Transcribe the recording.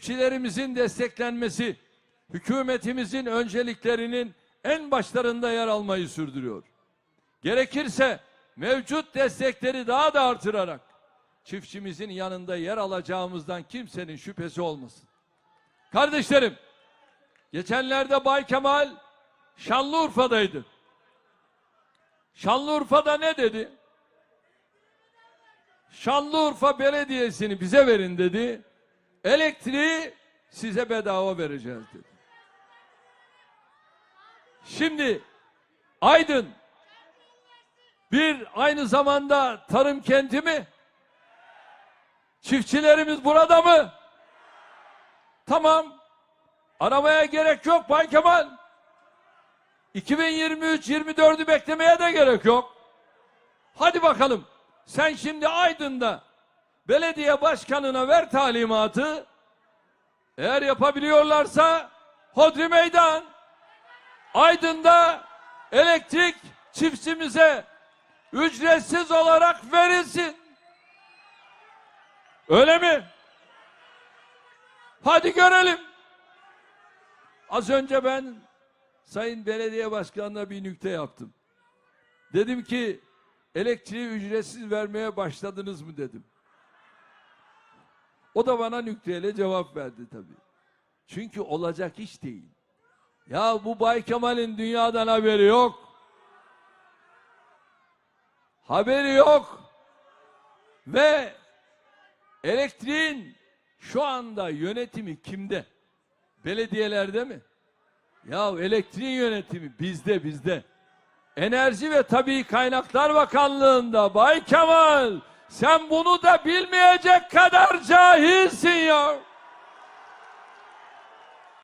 çiftçilerimizin desteklenmesi hükümetimizin önceliklerinin en başlarında yer almayı sürdürüyor. Gerekirse mevcut destekleri daha da artırarak çiftçimizin yanında yer alacağımızdan kimsenin şüphesi olmasın. Kardeşlerim, geçenlerde Bay Kemal Şanlıurfa'daydı. Şanlıurfa'da ne dedi? Şanlıurfa Belediyesi'ni bize verin dedi. Elektriği size bedava vereceğiz dedi. Şimdi Aydın bir aynı zamanda tarım kenti mi? Çiftçilerimiz burada mı? Tamam. Aramaya gerek yok Bay Kemal. 2023-24'ü beklemeye de gerek yok. Hadi bakalım. Sen şimdi Aydın'da belediye başkanına ver talimatı. Eğer yapabiliyorlarsa hodri meydan. Aydın'da elektrik çiftçimize ücretsiz olarak verilsin. Öyle mi? Hadi görelim. Az önce ben Sayın Belediye Başkanı'na bir nükte yaptım. Dedim ki elektriği ücretsiz vermeye başladınız mı dedim. O da bana nükteyle cevap verdi tabii. Çünkü olacak iş değil. Ya bu Bay Kemal'in dünyadan haberi yok. Haberi yok. Ve elektriğin şu anda yönetimi kimde? Belediyelerde mi? Ya elektriğin yönetimi bizde bizde. Enerji ve Tabii Kaynaklar Bakanlığı'nda Bay Kemal sen bunu da bilmeyecek kadar cahilsin ya.